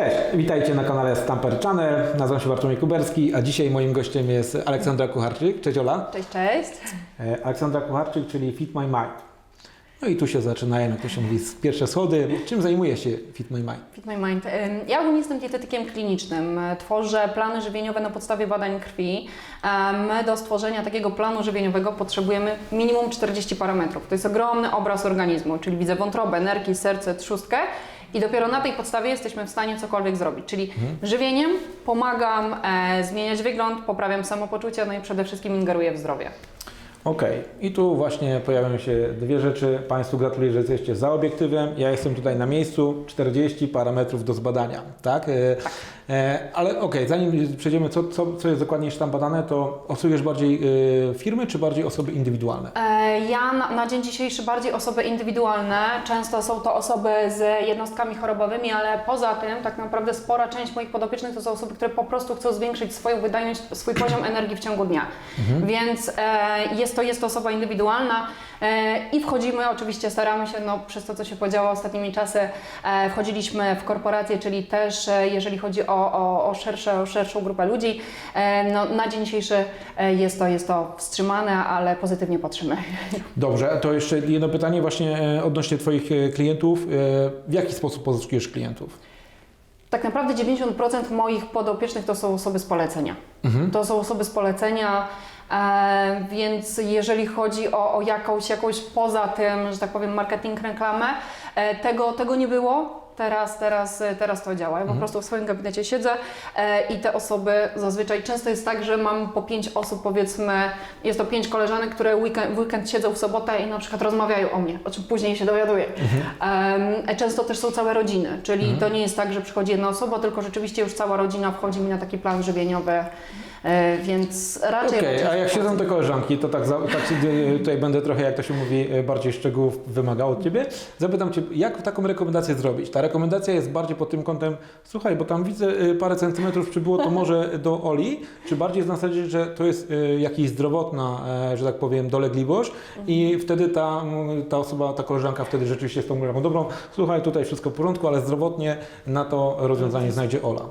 Cześć, witajcie na kanale Stamper Channel. Nazywam się Bartłomiej Kuberski, a dzisiaj moim gościem jest Aleksandra Kucharczyk. Cześć Ola. Cześć, cześć. E, Aleksandra Kucharczyk, czyli Fit My Mind. No i tu się zaczynają, jak to się mówi, pierwsze schody. Czym zajmuje się Fit My Mind? Fit My Mind. Ja ogólnie jestem dietetykiem klinicznym. Tworzę plany żywieniowe na podstawie badań krwi. A My do stworzenia takiego planu żywieniowego potrzebujemy minimum 40 parametrów. To jest ogromny obraz organizmu, czyli widzę wątrobę, nerki, serce, trzustkę. I dopiero na tej podstawie jesteśmy w stanie cokolwiek zrobić. Czyli żywieniem pomagam e, zmieniać wygląd, poprawiam samopoczucie, no i przede wszystkim ingeruję w zdrowie. Okej, i tu właśnie pojawiają się dwie rzeczy. Państwu gratuluję, że jesteście za obiektywem. Ja jestem tutaj na miejscu, 40 parametrów do zbadania, tak? E, ale okej, zanim przejdziemy, co, co, co jest dokładnie tam badane, to obsługujesz bardziej e, firmy, czy bardziej osoby indywidualne? Ja na, na dzień dzisiejszy bardziej osoby indywidualne. Często są to osoby z jednostkami chorobowymi, ale poza tym tak naprawdę spora część moich podopiecznych to są osoby, które po prostu chcą zwiększyć swoją wydajność, swój poziom energii w ciągu dnia. Więc e, jest, to, jest to osoba indywidualna e, i wchodzimy, oczywiście staramy się, no przez to co się podziało ostatnimi czasy, e, wchodziliśmy w korporacje, czyli też e, jeżeli chodzi o, o, o, szersze, o szerszą grupę ludzi, no, na dzień dzisiejszy jest to, jest to wstrzymane, ale pozytywnie patrzymy. Dobrze, to jeszcze jedno pytanie właśnie odnośnie Twoich klientów. W jaki sposób pozyskujesz klientów? Tak naprawdę 90% moich podopiecznych to są osoby z polecenia. To są osoby z polecenia, e, więc jeżeli chodzi o, o jakąś, jakąś poza tym, że tak powiem, marketing, reklamę, e, tego, tego nie było. Teraz, teraz, teraz to działa. Ja po prostu w swoim gabinecie siedzę e, i te osoby zazwyczaj, często jest tak, że mam po pięć osób, powiedzmy, jest to pięć koleżanek, które weekend, w weekend siedzą w sobotę i na przykład rozmawiają o mnie, o czym później się dowiaduję. Em, często też są całe rodziny, czyli to nie jest tak, że przychodzi jedna osoba, tylko rzeczywiście już cała rodzina wchodzi mi na taki plan żywieniowy, e, więc raczej... Okej, raczej a jak siedzą te koleżanki, to tak, tak e, tutaj będę trochę, jak to się mówi, e, bardziej szczegółów wymagał od Ciebie. Zapytam Cię, jak taką rekomendację zrobić? Ta rekomendacja jest bardziej pod tym kątem, słuchaj, bo tam widzę e, parę centymetrów przybyło, to może do Oli, czy bardziej jest na zasadzie, że to jest e, jakaś zdrowotna, e, że tak powiem, dolegliwość i wtedy ta, ta osoba, ta koleżanka wtedy rzeczywiście z tą dobrą, słuchaj, tutaj wszystko w porządku, ale zdrowotnie na to rozwiązanie znajdzie Ola.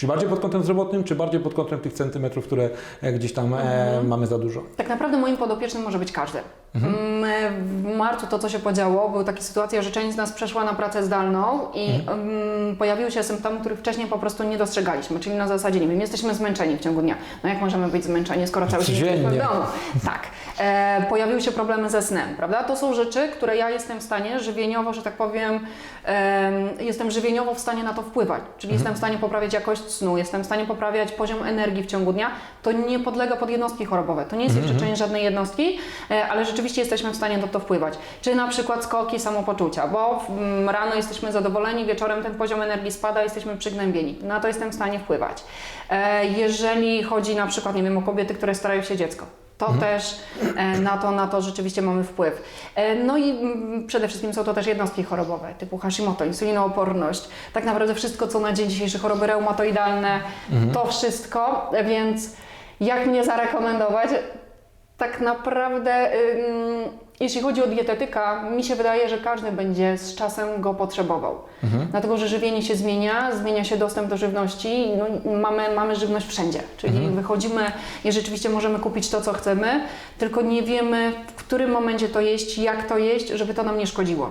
Czy bardziej pod kątem zdrowotnym, czy bardziej pod kątem tych centymetrów, które e, gdzieś tam e, mamy za dużo? Tak naprawdę moim podopiecznym może być każdy. Mm, W marcu to, co się podziało, była taka sytuacja, że część z nas przeszła na pracę zdalną i mm, pojawiły się symptomy, których wcześniej po prostu nie dostrzegaliśmy. Czyli na zasadzie, nie wiem, jesteśmy zmęczeni w ciągu dnia. No jak możemy być zmęczeni, skoro cały dzień jesteśmy w domu? Tak. E, pojawiły się problemy ze snem, prawda? To są rzeczy, które ja jestem w stanie żywieniowo, że tak powiem, em, jestem żywieniowo w stanie na to wpływać. Czyli jestem w stanie poprawiać jakość snu, jestem w stanie poprawiać poziom energii w ciągu dnia. To nie podlega pod jednostki chorobowe. To nie jest jeszcze część żadnej jednostki, e, ale rzeczywiście jesteśmy w stanie na to wpływać. Czy na przykład skoki samopoczucia, bo mm, rano jesteśmy zadowoleni, wieczorem ten poziom energii spada, jesteśmy przygnębieni. Na to jestem w stanie wpływać. E, Jeżeli chodzi na przykład, nie wiem, o kobiety, które starają się dziecko, to też e, na to, na to rzeczywiście mamy wpływ. E, No i mm, przede wszystkim są to też jednostki chorobowe, typu Hashimoto, insulinooporność, tak naprawdę wszystko, co na dzień dzisiejszy, choroby reumatoidalne, to wszystko, e, więc jak mnie zarekomendować? Tak naprawdę, ym, jeśli chodzi o dietetyka, mi się wydaje, że każdy będzie z czasem go potrzebował. Dlatego, że żywienie się zmienia, zmienia się dostęp do żywności, no, mamy, mamy żywność wszędzie. Czyli wychodzimy i rzeczywiście możemy kupić to, co chcemy, tylko nie wiemy, w którym momencie to jeść, jak to jeść, żeby to nam nie szkodziło.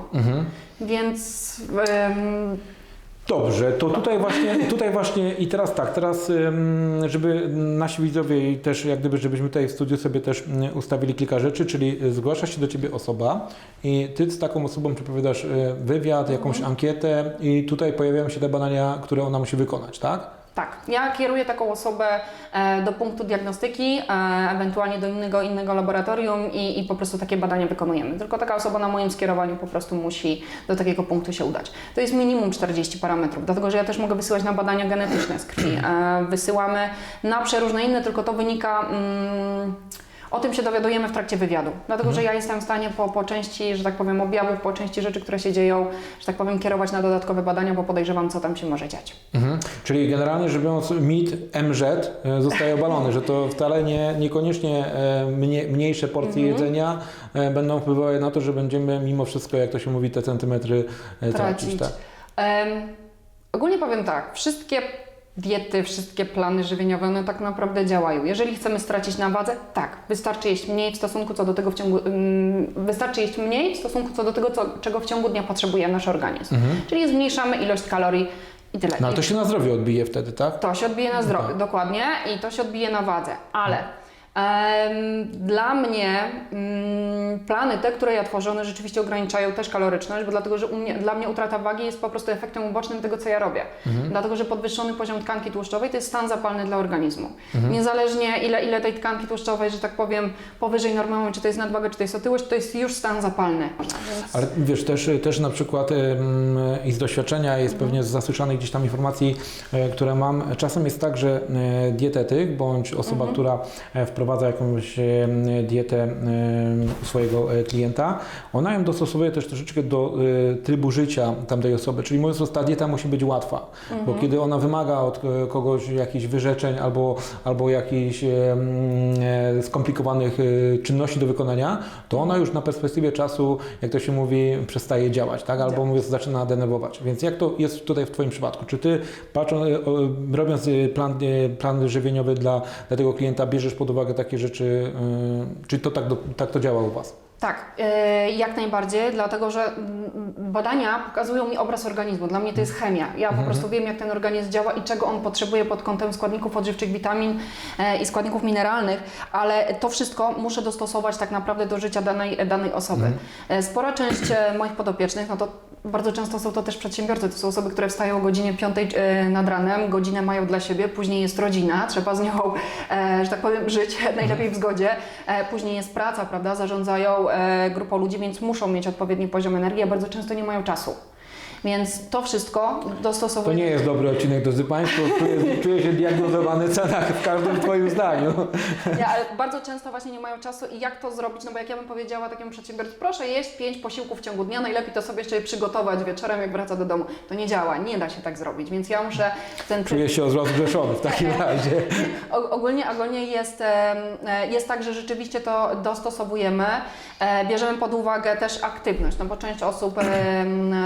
Więc ym, Dobrze, to tutaj właśnie, tutaj właśnie i teraz tak, teraz żeby nasi widzowie i też jak gdyby, żebyśmy tutaj w studiu sobie też mm, ustawili kilka rzeczy, czyli zgłasza się do Ciebie osoba i Ty z taką osobą przeprowadzasz y, wywiad, jakąś ankietę i tutaj pojawiają się te badania, które ona musi wykonać, tak? Tak, ja kieruję taką osobę e, do punktu diagnostyki, e, ewentualnie do innego, innego laboratorium i, i po prostu takie badania wykonujemy. Tylko taka osoba na moim skierowaniu po prostu musi do takiego punktu się udać. To jest minimum 40 parametrów, dlatego że ja też mogę wysyłać na badania genetyczne z krwi. E, wysyłamy na przeróżne inne, tylko to wynika. Mm, o tym się dowiadujemy w trakcie wywiadu, dlatego że ja jestem w stanie po, po części, że tak powiem, objawów, po części rzeczy, które się dzieją, że tak powiem, kierować na dodatkowe badania, bo podejrzewam, co tam się może dziać. Mhm. Czyli generalnie rzecz biorąc mit MZ e, zostaje obalony, że to wcale nie, niekoniecznie e, mnie, mniejsze porcje jedzenia e, będą wpływały na to, że będziemy mimo wszystko, jak to się mówi, te centymetry tracić. tracić. Tak? Em, Ogólnie powiem tak, wszystkie diety, wszystkie plany żywieniowe, one tak naprawdę działają. Jeżeli chcemy stracić na wadze, tak, wystarczy jeść mniej w stosunku co do tego w ciągu, ym, wystarczy jeść mniej w stosunku co do tego, co, czego w ciągu dnia potrzebuje nasz organizm. Czyli zmniejszamy ilość kalorii i tyle. No ale to się na zdrowie odbije wtedy, tak? to się odbije na zdrowiu, dokładnie, i to się odbije na wadze, ale em, dla mnie mm, plany te, które ja tworzę, one rzeczywiście ograniczają też kaloryczność, bo dlatego, że u mnie, dla mnie utrata wagi jest po prostu efektem ubocznym tego, co ja robię. Dlatego, że podwyższony poziom tkanki tłuszczowej to jest stan zapalny dla organizmu. Niezależnie ile, ile tej tkanki tłuszczowej, że tak powiem, powyżej normowej, czy to jest nadwaga, czy to jest otyłość, to jest już stan zapalny. Więc... Ale wiesz, też, też na przykład i z doświadczenia jest pewnie z zasłyszanych gdzieś tam informacji, e, które mam, czasem jest tak, że e, dietetyk bądź osoba, która e, wprowadza jakąś e, dietę e, swojego e, klienta, ona ją dostosowuje też troszeczkę do trybu życia tamtej osoby, czyli mówiąc, ta dieta musi być łatwa, bo kiedy ona wymaga od kogoś jakichś wyrzeczeń albo, albo jakichś skomplikowanych czynności do wykonania, to ona już na perspektywie czasu, jak to się mówi, przestaje działać, tak? Albo Tak. mówiąc, zaczyna denerwować. Więc jak to jest tutaj w Twoim przypadku? Czy Ty, patrząc, robiąc plan, plan żywieniowy dla, dla tego klienta, bierzesz pod uwagę takie rzeczy, e, czy to tak, do, tak to działa u Was? Tak, e, jak najbardziej, dlatego że badania pokazują mi obraz organizmu. Dla mnie to jest chemia. Ja po prostu wiem, jak ten organizm działa i czego on potrzebuje pod kątem składników odżywczych, witamin e, i składników mineralnych, ale to wszystko muszę dostosować tak naprawdę do życia danej, danej osoby. E, Spora część e, moich podopiecznych, no to bardzo często są to też przedsiębiorcy. To są osoby, które wstają o godzinie 5 e, nad ranem, godzinę mają dla siebie, później jest rodzina, trzeba z nią, e, że tak powiem, żyć najlepiej w zgodzie. E, Później jest praca, prawda? Zarządzają grupą ludzi, więc muszą mieć odpowiedni poziom energii, a bardzo często nie mają czasu. Więc to wszystko To dostosowuje. nie jest dobry odcinek, drodzy Państwo. Czuję, czuję się diagnozowany cenach w każdym Twoim zdaniu. Nie, ale bardzo często właśnie nie mają czasu i jak to zrobić? No bo jak ja bym powiedziała takiemu przedsiębiorcy, proszę jeść pięć posiłków w ciągu dnia, najlepiej to sobie jeszcze je przygotować wieczorem, jak wraca do domu. To nie działa, nie da się tak zrobić, więc ja muszę ten Czuję się rozgrzeszony w takim razie. O- Ogólnie, ogólnie jest, e, jest tak, że rzeczywiście to dostosowujemy. E, Bierzemy pod uwagę też aktywność, no bo część osób,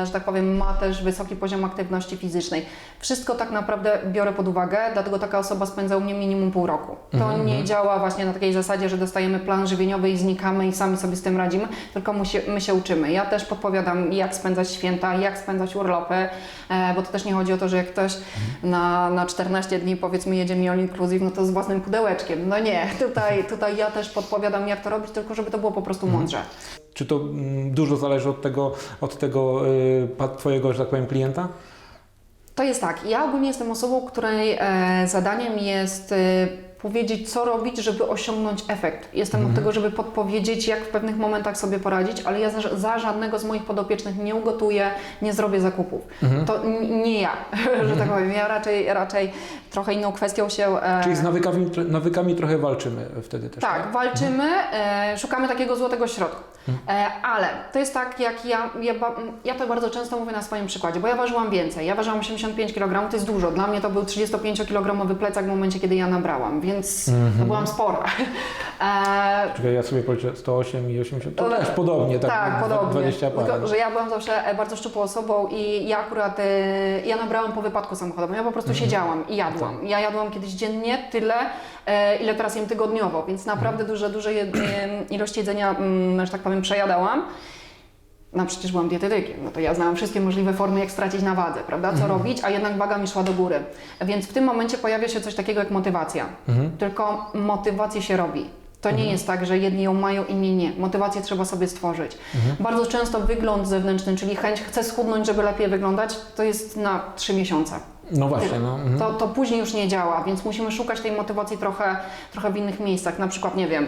że tak powiem, ma też wysoki poziom aktywności fizycznej. Wszystko tak naprawdę biorę pod uwagę, dlatego taka osoba spędza u mnie minimum pół roku. To nie działa właśnie na takiej zasadzie, że dostajemy plan żywieniowy i znikamy i sami sobie z tym radzimy, tylko my się, my się uczymy. Ja też podpowiadam, jak spędzać święta, jak spędzać urlopy, e, bo to też nie chodzi o to, że jak ktoś na, na 14 dni powiedzmy jedzie mi all inclusive, no to z własnym pudełeczkiem. No nie, tutaj, tutaj ja też podpowiadam, jak to robić, tylko żeby to było po prostu mądrze. Czy to mm, dużo zależy od tego, od tego y, Twojego, że tak powiem, klienta? To jest tak, ja ogólnie jestem osobą, której e, zadaniem jest e, powiedzieć, co robić, żeby osiągnąć efekt. Jestem od tego, żeby podpowiedzieć, jak w pewnych momentach sobie poradzić, ale ja za, za żadnego z moich podopiecznych nie ugotuję, nie zrobię zakupów. To n- nie ja, że tak powiem. Ja raczej, raczej trochę inną kwestią się... e, Czyli z nawykami, nawykami trochę walczymy wtedy też. Tak, walczymy, e, szukamy takiego złotego środka. E, ale to jest tak, jak ja, ja, ja to bardzo często mówię na swoim przykładzie, bo ja ważyłam więcej. Ja ważyłam 85 kg, to jest dużo. Dla mnie to był 35-kilogramowy plecak w momencie, kiedy ja nabrałam, więc to byłam spora. E, Czekaj, ja sobie policzę 108 i 80, to też podobnie, tak, tak, podobnie. 20 parę. Tylko, że ja byłam zawsze e, bardzo szczupłą osobą i ja akurat, e, ja nabrałam po wypadku samochodowym. Ja po prostu siedziałam i jadłam. Ja jadłam kiedyś dziennie tyle, e, ile teraz jem tygodniowo, więc naprawdę duże, duże jed- e, ilości jedzenia, mm, że tak powiem, przejadałam. No przecież byłam dietetykiem, no to ja znałam wszystkie możliwe formy, jak stracić na wadze, prawda? Co robić, a jednak waga mi szła do góry. Więc w tym momencie pojawia się coś takiego jak motywacja. Tylko motywację się robi. To nie jest tak, że jedni ją mają, inni nie. Motywację trzeba sobie stworzyć. Bardzo często wygląd zewnętrzny, czyli chęć, chcę schudnąć, żeby lepiej wyglądać, to jest na trzy miesiące. No właśnie, no. mhm. To, to później już nie działa, więc musimy szukać tej motywacji trochę, trochę w innych miejscach. Na przykład, nie wiem,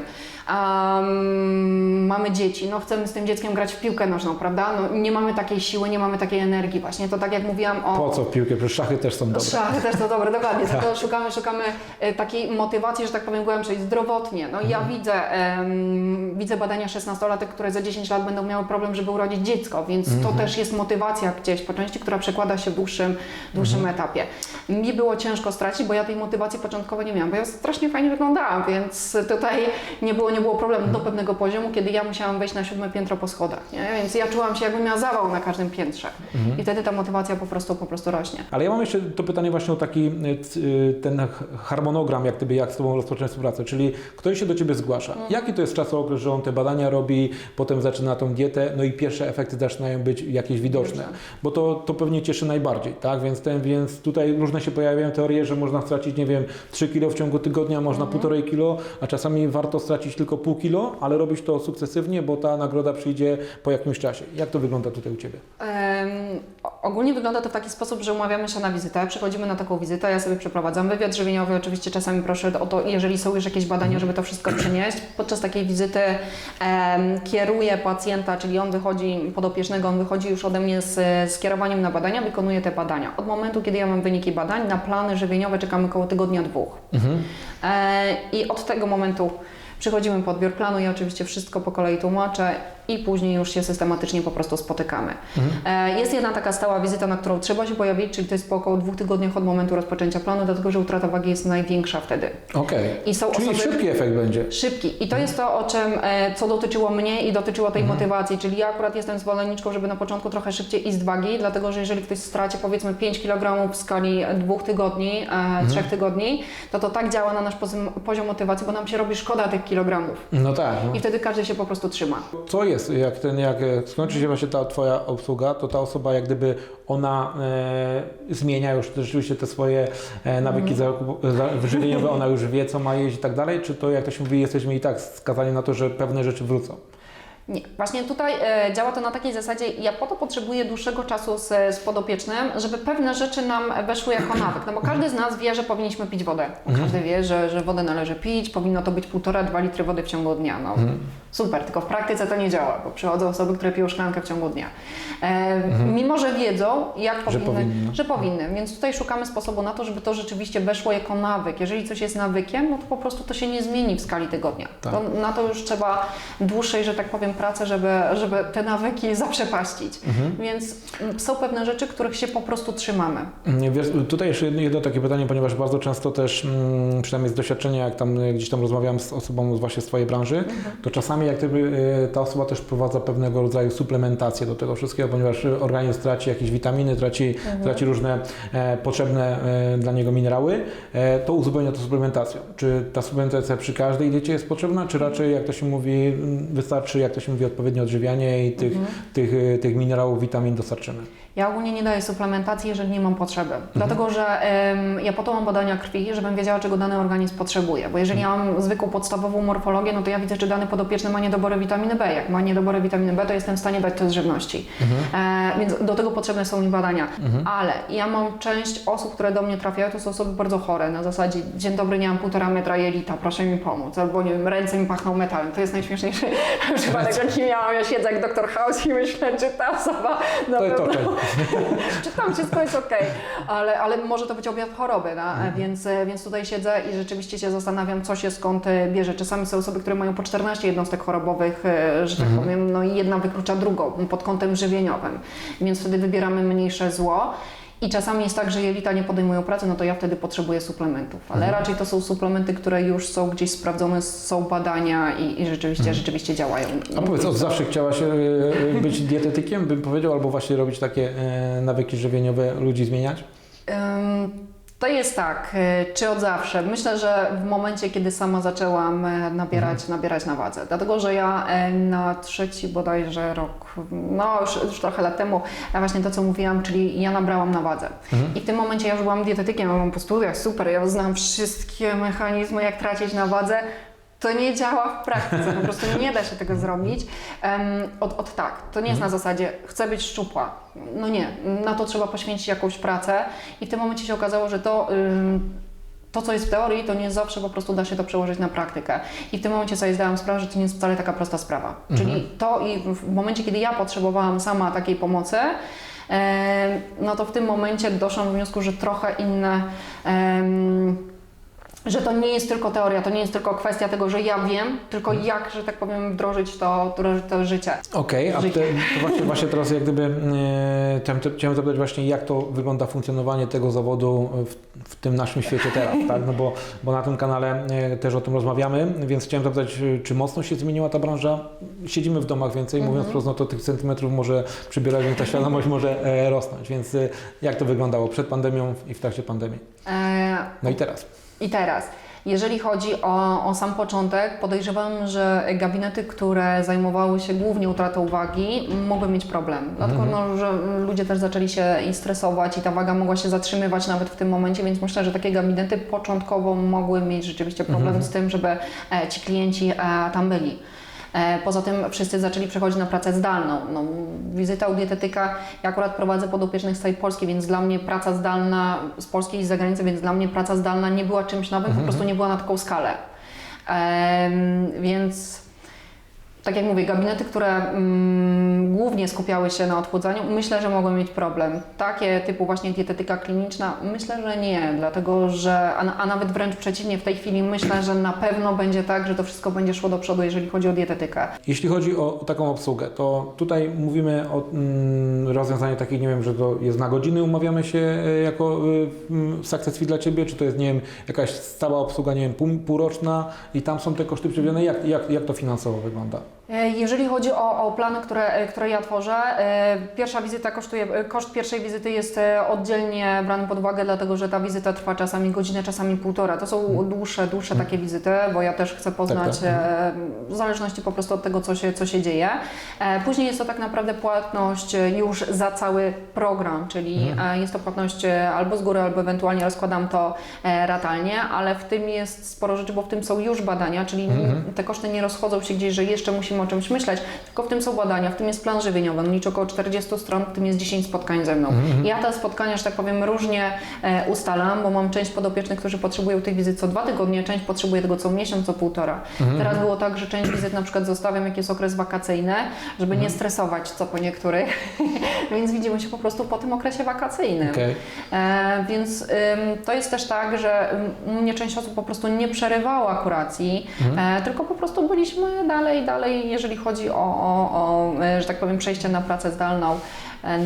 um, mamy dzieci, no chcemy z tym dzieckiem grać w piłkę nożną, prawda? No, nie mamy takiej siły, nie mamy takiej energii. Właśnie to tak jak mówiłam o... Po co piłkę? Przecież szachy też są dobre. Szachy też to dobre, dokładnie. Tylko szukamy, szukamy e, takiej motywacji, że tak powiem głębszej, zdrowotnie. No ja widzę, em, widzę badania 16-latek, które za 10 lat będą miały problem, żeby urodzić dziecko, więc to też jest motywacja gdzieś po części, która przekłada się dłuższym, dłuższym etapie. Mi było ciężko stracić, bo ja tej motywacji początkowej nie miałam, bo ja strasznie fajnie wyglądałam, więc tutaj nie było, nie było problemu do pewnego poziomu, kiedy ja musiałam wejść na siódme piętro po schodach, nie? więc ja czułam się jakbym miała zawał na każdym piętrze i wtedy ta motywacja po prostu, po prostu rośnie. Ale ja mam jeszcze to pytanie właśnie o taki c- y, ten harmonogram, jak gdyby jak z Tobą rozpocząć współpracę, czyli ktoś się do Ciebie zgłasza. Mhm. Jaki to jest czasokres, że on te badania robi, potem zaczyna tą dietę, no i pierwsze efekty zaczynają być jakieś widoczne, Widoczne. bo to, to pewnie cieszy najbardziej, tak? Więc, ten, więc tutaj różne się pojawiają teorie, że można stracić, nie wiem, 3 kilo w ciągu tygodnia, można Mhm. 1,5 kilo, a czasami warto stracić tylko pół kilo, ale robić to sukcesywnie, bo ta nagroda przyjdzie po jakimś czasie. Jak to wygląda tutaj u Ciebie? O- ogólnie wygląda to w taki sposób, że umawiamy się na wizytę, przychodzimy na taką wizytę, ja sobie przeprowadzam wywiad żywieniowy, oczywiście czasami proszę o to, jeżeli są już jakieś badania, żeby to wszystko przynieść. Podczas takiej wizyty em, kieruję pacjenta, czyli on wychodzi, podopiecznego, on wychodzi już ode mnie z, z kierowaniem na badania, wykonuje te badania. Od momentu, kiedy ja mam wyniki badań, na plany żywieniowe czekamy około tygodnia dwóch. E, I od tego momentu przychodzimy po odbiór planu i oczywiście wszystko po kolei tłumaczę i później już się systematycznie po prostu spotykamy. E, Jest jedna taka stała wizyta, na którą trzeba się pojawić, czyli to jest po około dwóch tygodniach od momentu rozpoczęcia planu, dlatego że utrata wagi jest największa wtedy. Okej. I są Czyli osoby... szybki efekt będzie. Szybki. I to jest to, o czym, e, co dotyczyło mnie i dotyczyło tej motywacji, czyli ja akurat jestem zwolenniczką, żeby na początku trochę szybciej iść z wagi, dlatego że jeżeli ktoś straci powiedzmy 5 kg w skali dwóch tygodni, e, trzech tygodni, to to tak działa na nasz poziom, poziom motywacji, bo nam się robi szkoda tych kilogramów. No tak. No. I wtedy każdy się po prostu trzyma. Co jest, jak, ten, jak skończy się właśnie ta Twoja obsługa, to ta osoba jak gdyby ona e, zmienia już rzeczywiście te swoje e, nawyki zakupu- za, żywieniowe, ona już wie, co ma jeść i tak dalej, czy to jak to się mówi, jesteśmy i tak skazani na to, że pewne rzeczy wrócą? Nie, właśnie tutaj e, działa to na takiej zasadzie, ja po to potrzebuję dłuższego czasu z, z podopiecznym, żeby pewne rzeczy nam weszły jako nawyk, no bo każdy z nas wie, że powinniśmy pić wodę. Każdy wie, że, że wodę należy pić, powinno to być 1,5-2 litry wody w ciągu dnia. No, Super, tylko w praktyce to nie działa, bo przychodzą osoby, które piją szklankę w ciągu dnia. E, Mimo, że wiedzą, jak powinny, powinny, no. że powinny, więc tutaj szukamy sposobu na to, żeby to rzeczywiście weszło jako nawyk. Jeżeli coś jest nawykiem, no to po prostu to się nie zmieni w skali tygodnia. Tak. To, na to już trzeba dłuższej, że tak powiem, pracy, żeby, żeby te nawyki zaprzepaścić. Więc mm, są pewne rzeczy, których się po prostu trzymamy. Nie, Wiesz, tutaj jeszcze jedno, takie pytanie, ponieważ bardzo często też, mm, przynajmniej z doświadczenia, jak tam gdzieś tam rozmawiam z osobą właśnie z Twojej branży, to czasami jak gdyby e, ta osoba też wprowadza pewnego rodzaju suplementację do tego wszystkiego, ponieważ organizm traci jakieś witaminy, traci, traci różne e, potrzebne e, dla niego minerały, e, to uzupełnia to suplementacją. Czy ta suplementacja przy każdej diecie jest potrzebna, czy raczej, jak to się mówi, mm, wystarczy, jak to się mówi, odpowiednie odżywianie i tych, tych, e, tych minerałów, witamin dostarczymy? Ja ogólnie nie daję suplementacji, jeżeli nie mam potrzeby. Dlatego, że em, ja po to mam badania krwi, żebym wiedziała, czego dany organizm potrzebuje. Bo jeżeli ja mam zwykłą podstawową morfologię, no to ja widzę, czy dany podopieczny ma niedobory witaminy B. Jak ma niedobory witaminy B, to jestem w stanie dać to z żywności. E, więc do tego potrzebne są mi badania. Ale ja mam część osób, które do mnie trafiają, to są osoby bardzo chore. Na zasadzie, dzień dobry, nie mam półtora metra jelita, proszę mi pomóc. Albo nie wiem, ręce mi pachną metalem. To jest najśmieszniejszy przypadek, jaki miałam. Ja siedzę jak doktor House i myślę, czy ta osoba na To pewno... Czy tam wszystko jest ok, ale, ale może to być objaw choroby, no? Mhm. więc, więc tutaj siedzę i rzeczywiście się zastanawiam, co się skąd e, bierze. Czasami są osoby, które mają po 14 jednostek chorobowych, e, że tak Mhm. powiem, no i jedna wyklucza drugą pod kątem żywieniowym, więc wtedy wybieramy mniejsze zło. I czasami jest tak, że jelita nie podejmują pracy, no to ja wtedy potrzebuję suplementów. Ale Mhm. raczej to są suplementy, które już są gdzieś sprawdzone, są badania i, i rzeczywiście, rzeczywiście działają. Mhm. A powiedz, od zawsze chciałaś e, e, być dietetykiem, bym powiedział, albo właśnie robić takie e, nawyki żywieniowe, ludzi zmieniać? Ym, To jest tak, y, czy od zawsze? Myślę, że w momencie, kiedy sama zaczęłam e, nabierać, nabierać na wadze. Dlatego, że ja e, na trzeci bodajże rok, no już, już trochę lat temu, a właśnie to, co mówiłam, czyli ja nabrałam na wadze. I w tym momencie ja już byłam dietetykiem, ja byłam po studiach, super, ja znam wszystkie mechanizmy, jak tracić na wadze. To nie działa w praktyce, po prostu nie da się tego zrobić. Em, od, od tak, to nie jest na zasadzie chcę być szczupła. No nie, na to trzeba poświęcić jakąś pracę i w tym momencie się okazało, że to, ym, to co jest w teorii, to nie zawsze po prostu da się to przełożyć na praktykę. I w tym momencie sobie zdałam sprawę, że to nie jest wcale taka prosta sprawa. Czyli to i w momencie, kiedy ja potrzebowałam sama takiej pomocy, no to w tym momencie doszłam do wniosku, że trochę inne że to nie jest tylko teoria, to nie jest tylko kwestia tego, że ja wiem, tylko Mhm. jak, że tak powiem, wdrożyć to, to życie. Okej, a te, to właśnie, właśnie teraz jak gdyby e, chciałem, chciałem zapytać właśnie jak to wygląda funkcjonowanie tego zawodu w, w tym naszym świecie teraz, tak? No bo, bo na tym kanale e, też o tym rozmawiamy, więc chciałem zapytać, e, czy mocno się zmieniła ta branża? Siedzimy w domach więcej, mówiąc wprost, no to tych centymetrów może przybierać, więc ta świadomość może e, rosnąć, więc e, jak to wyglądało przed pandemią i w trakcie pandemii? No i teraz. I teraz, jeżeli chodzi o, o sam początek, podejrzewam, że gabinety, które zajmowały się głównie utratą wagi, mogły mieć problem. Dlatego, no, że ludzie też zaczęli się i stresować i ta waga mogła się zatrzymywać nawet w tym momencie, więc myślę, że takie gabinety początkowo mogły mieć rzeczywiście problem z tym, żeby e, ci klienci e, tam byli. E, Poza tym wszyscy zaczęli przechodzić na pracę zdalną. No, wizyta u dietetyka, ja akurat prowadzę podopiecznych z całej Polski, więc dla mnie praca zdalna z Polski i z zagranicy, więc dla mnie praca zdalna nie była czymś nowym, po prostu nie była na taką skalę. Więc tak jak mówię, gabinety, które mm, głównie skupiały się na odchudzaniu, myślę, że mogły mieć problem. Takie typu właśnie dietetyka kliniczna, myślę, że nie, dlatego że, a, a nawet wręcz przeciwnie, w tej chwili myślę, że na pewno będzie tak, że to wszystko będzie szło do przodu, jeżeli chodzi o dietetykę. Jeśli chodzi o taką obsługę, to tutaj mówimy o mm, rozwiązaniu nie wiem, że to jest na godziny, umawiamy się e, jako mm, success fee dla Ciebie, czy to jest, nie wiem, jakaś stała obsługa, nie wiem, pół, półroczna i tam są te koszty przewidziane, jak, jak, jak to finansowo wygląda? E, Jeżeli chodzi o, o plany, które, e, które ja tworzę, e, pierwsza wizyta kosztuje, koszt pierwszej wizyty jest oddzielnie brany pod uwagę, dlatego że ta wizyta trwa czasami godzinę, czasami półtora. To są dłuższe, dłuższe takie wizyty, bo ja też chcę poznać, tak. e, w zależności po prostu od tego, co się, co się dzieje. Później jest to tak naprawdę płatność już za cały program, czyli e, jest to płatność albo z góry, albo ewentualnie rozkładam to ratalnie, ale w tym jest sporo rzeczy, bo w tym są już badania, czyli te koszty nie rozchodzą się gdzieś, że jeszcze musimy o czymś myśleć, tylko w tym są badania, w tym jest plan żywieniowy, on liczy około 40 stron, w tym jest 10 spotkań ze mną. Ja te spotkania, że tak powiem, różnie e, ustalam, bo mam część podopiecznych, którzy potrzebują tych wizyt co dwa tygodnie, część potrzebuje tego co miesiąc, co półtora. Teraz było tak, że część wizyt na przykład zostawiam, jak jest okres wakacyjny, żeby nie stresować co po niektórych, więc widzimy się po prostu po tym okresie wakacyjnym. Okej. E, więc ym, to jest też tak, że mnie część osób po prostu nie przerywała kuracji, e, tylko po prostu byliśmy dalej, dalej, jeżeli chodzi o, o, o e, że tak powiem, przejście na pracę zdalną,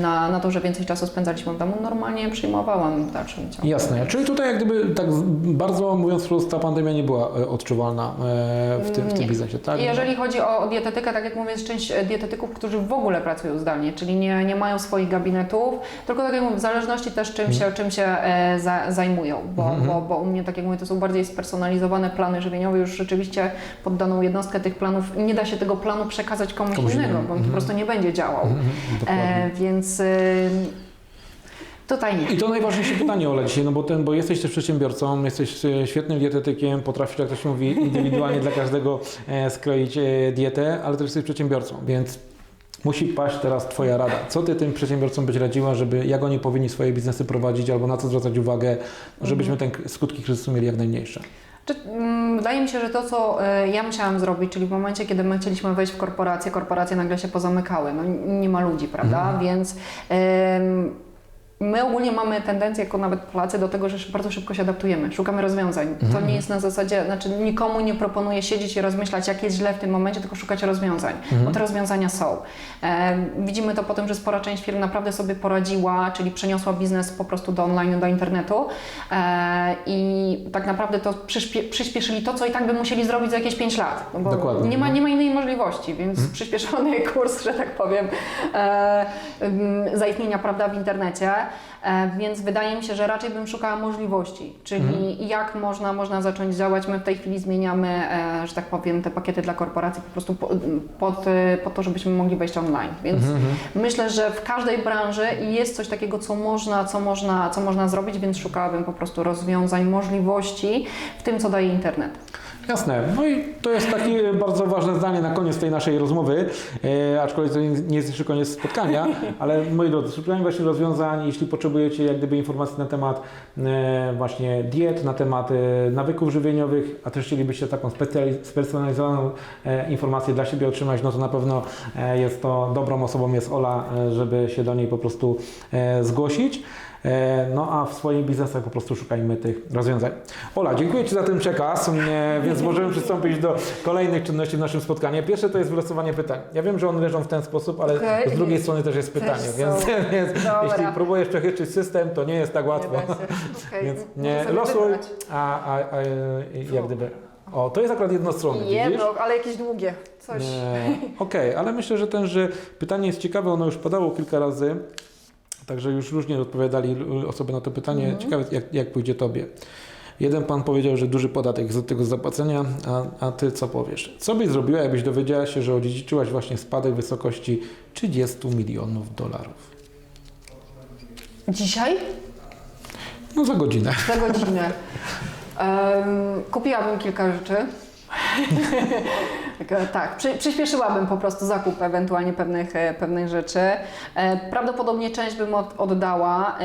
na, na to, że więcej czasu spędzaliśmy w domu, normalnie przyjmowałam w dalszym ciągu. Jasne, czyli tutaj jak gdyby tak bardzo mówiąc wprost, ta pandemia nie była e, odczuwalna e, w tym, w tym biznesie, tak? Jeżeli chodzi o dietetykę, tak jak mówię, jest część e, dietetyków, którzy w ogóle pracują zdalnie, czyli nie, nie mają swoich gabinetów, tylko tak jak mówię, w zależności też czym się, czym się e, za, zajmują, bo, bo, bo u mnie, tak jak mówię, to są bardziej spersonalizowane plany żywieniowe, już rzeczywiście pod daną jednostkę tych planów nie da się tego planu przekazać komuś, Komuś innego, bo on po prostu nie będzie działał. Mhm. E, więc y, tutaj nie. I to najważniejsze pytanie, Ola, dzisiaj, no bo, ten, bo jesteś też przedsiębiorcą, jesteś e, świetnym dietetykiem, potrafisz, jak to się mówi, indywidualnie dla każdego e, skroić e, dietę, ale też jesteś przedsiębiorcą, więc musi paść teraz Twoja rada. Co Ty tym przedsiębiorcom byś radziła, żeby jak oni powinni swoje biznesy prowadzić, albo na co zwracać uwagę, żebyśmy ten k- skutki kryzysu mieli jak najmniejsze? Czy, mm, Wydaje mi się, że to, co e, ja musiałam zrobić, czyli w momencie, kiedy my chcieliśmy wejść w korporacje, korporacje nagle się pozamykały. No, nie ma ludzi, prawda? Więc em, my ogólnie mamy tendencję, jako nawet Polacy, do tego, że bardzo szybko się adaptujemy, szukamy rozwiązań. To nie jest na zasadzie, znaczy nikomu nie proponuję siedzieć i rozmyślać, jak jest źle w tym momencie, tylko szukać rozwiązań, bo te rozwiązania są. Em, widzimy to po tym, że spora część firm naprawdę sobie poradziła, czyli przeniosła biznes po prostu do online, do internetu e, i tak naprawdę to przyspie, przyspieszyli to, co i tak by musieli zrobić za jakieś 5 lat. No bo Dokładnie. Nie ma, nie ma innej możliwości, więc przyspieszony kurs, że tak powiem, e, zaistnienia prawda, w internecie. E, więc wydaje mi się, że raczej bym szukała możliwości, czyli jak można, można zacząć działać. My w tej chwili zmieniamy, e, że tak powiem, te pakiety dla korporacji po prostu po, pod, e, po to, żebyśmy mogli wejść online. Więc myślę, że w każdej branży jest coś takiego, co można, co, można, co można zrobić, więc szukałabym po prostu rozwiązań, możliwości w tym, co daje internet. Jasne. No i to jest takie bardzo ważne zdanie na koniec tej naszej rozmowy, e, aczkolwiek to nie nie jest jeszcze koniec spotkania, ale moi drodzy, szukajmy właśnie rozwiązań, jeśli potrzebujecie jak gdyby informacji na temat e, właśnie diet, na temat e, nawyków żywieniowych, a też chcielibyście taką spersonalizowaną e, informację dla siebie otrzymać, no to na pewno e, jest to dobrą osobą jest Ola, e, żeby się do niej po prostu e, zgłosić. E, No a w swoim biznesach po prostu szukajmy tych rozwiązań. Ola, dziękuję Ci za ten przekaz, e, więc możemy przystąpić do kolejnych czynności w naszym spotkaniu. Pierwsze to jest wylosowanie pytań. Ja wiem, że one leżą w ten sposób, ale Okej. z drugiej strony też jest pytanie, są. więc, więc jeśli próbujesz przechytrzyć system, to nie jest tak łatwo. Okej, Więc nie, losuj, wybrać. a, a, a jak gdyby... O, to jest akurat jednostronne? Jedno, ale jakieś długie. Coś. Okej, ale myślę, że ten, że pytanie jest ciekawe, ono już padało kilka razy, także już różnie odpowiadali osoby na to pytanie. Mhm. Ciekawe, jak, jak pójdzie Tobie. Jeden pan powiedział, że duży podatek jest od tego zapłacenia, a, a Ty co powiesz? Co byś zrobiła, jakbyś dowiedziała się, że odziedziczyłaś właśnie spadek w wysokości 30 milionów dolarów? Dzisiaj? No za godzinę. Za godzinę. Em, kupiłabym kilka rzeczy. Tak, e, tak, przy, przyspieszyłabym po prostu zakup ewentualnie pewnych, e, pewnych rzeczy. E, Prawdopodobnie część bym od, oddała.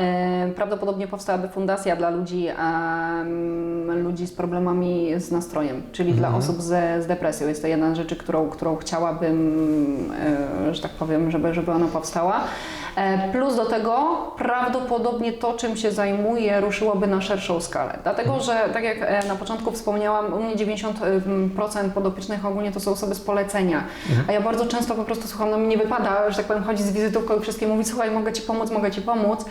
Prawdopodobnie powstałaby fundacja dla ludzi, ludzi z problemami z nastrojem, czyli dla osób z, z depresją. Jest to jedna z rzeczy, którą, którą chciałabym, że tak powiem, żeby, żeby ona powstała. Plus do tego prawdopodobnie to, czym się zajmuję, ruszyłoby na szerszą skalę. Dlatego, że tak jak na początku wspomniałam, u mnie 90% podopiecznych ogólnie to są osoby z polecenia. A ja bardzo często po prostu słucham, no mi nie wypada, że tak powiem, chodzić z wizytówką i wszystkim mówić, słuchaj, mogę Ci pomóc, mogę Ci pomóc.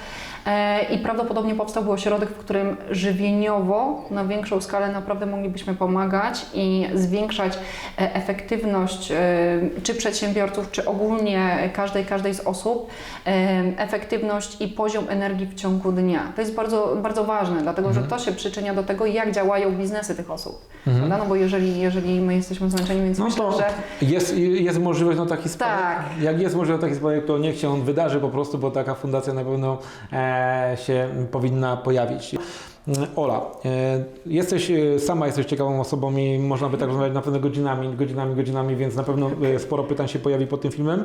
E, I prawdopodobnie powstałby ośrodek, w którym żywieniowo na większą skalę naprawdę moglibyśmy pomagać i zwiększać e, efektywność e, czy przedsiębiorców, czy ogólnie każdej, każdej z osób, efektywność i poziom energii w ciągu dnia. To jest bardzo, bardzo ważne, dlatego że to się przyczynia do tego, jak działają biznesy tych osób. Prawda? No bo jeżeli, jeżeli my jesteśmy zmęczeni, więc No myślę, że jest, jest możliwość na taki spadek. Tak. Jak jest możliwość na taki spadek, to niech się on wydarzy po prostu, bo taka fundacja na pewno e, się powinna pojawić. Ola, e, jesteś, e, sama jesteś ciekawą osobą i można by tak rozmawiać na pewno godzinami, godzinami, godzinami, więc na pewno e, sporo pytań się pojawi pod tym filmem,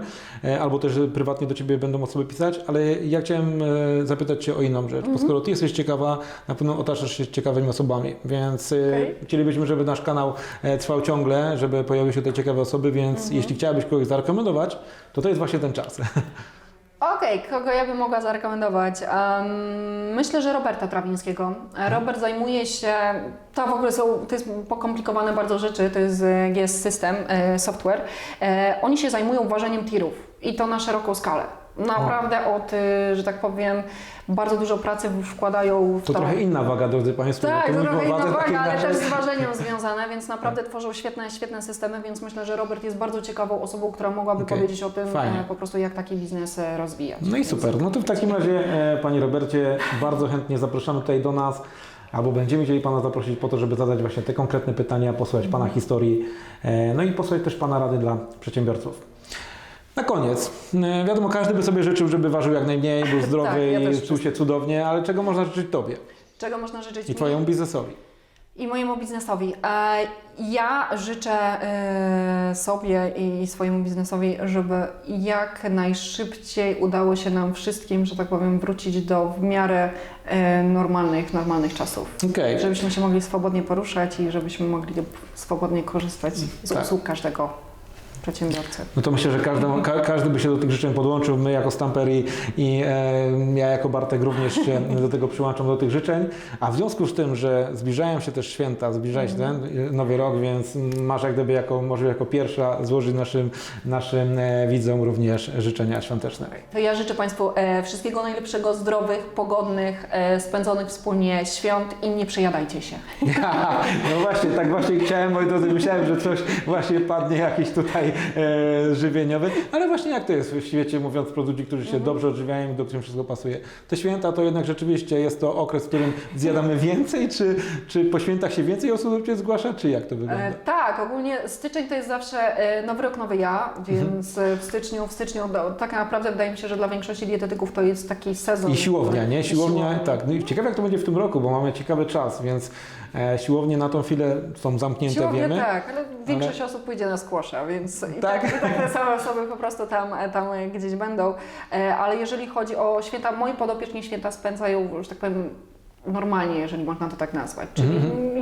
albo też prywatnie do Ciebie będą osoby pisać, ale ja chciałem zapytać Cię o inną rzecz, bo skoro Ty jesteś ciekawa, na pewno otaczasz się ciekawymi osobami, więc Okej. chcielibyśmy, żeby nasz kanał trwał ciągle, żeby pojawiły się te ciekawe osoby, więc jeśli chciałabyś kogoś zarekomendować, to to jest właśnie ten czas. Okej, kogo ja bym mogła zarekomendować? Em, myślę, że Roberta Trawińskiego. E, Robert zajmuje się, to w ogóle są, to jest pokomplikowane bardzo rzeczy, to jest GS System, e, software. E, Oni się zajmują ważeniem tirów i to na szeroką skalę. Naprawdę od, e, że tak powiem, bardzo dużo pracy wkładają w To trochę inna waga, drodzy Państwo. tak, to to trochę inna waga, ale też z ważeniem związane, więc naprawdę tworzą świetne, świetne systemy, więc myślę, że Robert jest bardzo ciekawą osobą, która mogłaby Okej, powiedzieć o tym fajnie. e, po prostu, jak taki biznes e, rozwijać. No i super. No to w takim razie, e, Panie Robercie, bardzo chętnie zapraszamy tutaj do nas, albo będziemy chcieli Pana zaprosić po to, żeby zadać właśnie te konkretne pytania, posłuchać Pana historii, e, no i posłuchać też Pana rady dla przedsiębiorców. Na koniec, e, wiadomo, każdy by sobie życzył, żeby ważył jak najmniej, był zdrowy Tak, ja i czuł się cudownie, ale czego można życzyć Tobie Czego można życzyć i mi Twojemu biznesowi? i mojemu biznesowi? E, Ja życzę e, sobie i swojemu biznesowi, żeby jak najszybciej udało się nam wszystkim, że tak powiem, wrócić do w miarę normalnych, normalnych czasów. Okej. Żebyśmy się mogli swobodnie poruszać i żebyśmy mogli swobodnie korzystać z Tak. usług każdego przedsiębiorcy. No to myślę, że każdy, ka, każdy by się do tych życzeń podłączył. My jako Stamper i, i e, ja jako Bartek również się do tego przyłączam do tych życzeń. A w związku z tym, że zbliżają się też święta, zbliża się ten nowy rok, więc masz jak gdyby jako, może jako pierwsza złożyć naszym, naszym e, widzom również życzenia świąteczne. To ja życzę Państwu e, wszystkiego najlepszego, zdrowych, pogodnych, e, spędzonych wspólnie świąt i nie przejadajcie się. no właśnie, tak właśnie chciałem, moi drodzy, myślałem, że coś właśnie padnie jakiś tutaj e, żywieniowy, ale właśnie jak to jest w świecie, mówiąc pro ludzi, którzy się dobrze odżywiają i do którym wszystko pasuje. Te święta to jednak rzeczywiście jest to okres, w którym zjadamy więcej, czy, czy po świętach się więcej osób Ciebie zgłasza, czy jak to wygląda? E, tak, ogólnie styczeń to jest zawsze e, nowy rok, nowy ja, więc e, w styczniu, w styczniu do, tak naprawdę wydaje mi się, że dla większości dietetyków to jest taki sezon. I siłownia, nie? I Siłownia, tak. No i ciekawe jak to będzie w tym roku, bo mamy ciekawy czas, więc e, siłownie na tą chwilę są zamknięte, Siłownie wiemy. tak, ale większość osób pójdzie na skłosza, więc i Tak? tak, tak te same osoby po prostu tam, tam gdzieś będą. E, Ale jeżeli chodzi o święta, moi podopieczni święta spędzają, że tak powiem, normalnie, jeżeli można to tak nazwać. Czyli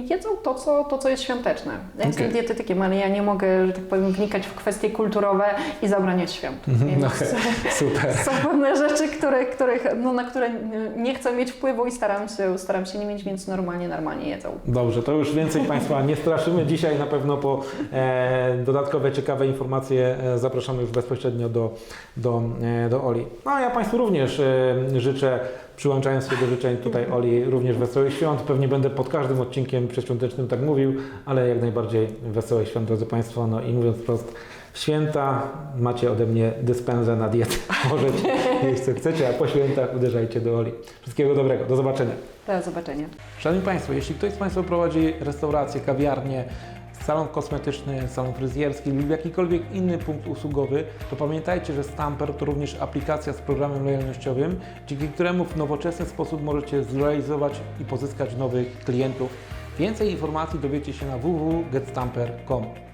jedzą to co, to, co jest świąteczne. Ja jestem Mhm. Okej. dietetykiem, ale ja nie mogę, że tak powiem, wnikać w kwestie kulturowe i zabraniać świąt. Więc No, okej, super. są pewne rzeczy, które, których, no, na które nie chcę mieć wpływu i staram się, staram się nie mieć, więc normalnie, normalnie jedzą. Dobrze, to już więcej Państwa nie straszymy. Dzisiaj na pewno po e, dodatkowe, ciekawe informacje e, zapraszamy już bezpośrednio do, do, e, do Oli. No a ja Państwu również e, życzę, przyłączając się do życzeń tutaj Oli, również wesołych świąt. Pewnie będę pod każdym odcinkiem przedświątecznym tak mówił, ale jak najbardziej wesołych świąt, drodzy Państwo. No i mówiąc wprost, święta macie ode mnie dyspensę na dietę. Możecie jeść co chcecie, a po świętach uderzajcie do Oli. Wszystkiego dobrego, do zobaczenia. Do zobaczenia. Szanowni Państwo, jeśli ktoś z Państwa prowadzi restaurację, kawiarnię, salon kosmetyczny, salon fryzjerski lub jakikolwiek inny punkt usługowy, to pamiętajcie, że Stamper to również aplikacja z programem lojalnościowym, dzięki któremu w nowoczesny sposób możecie zrealizować i pozyskać nowych klientów. Więcej informacji dowiecie się na www.getstamper.com.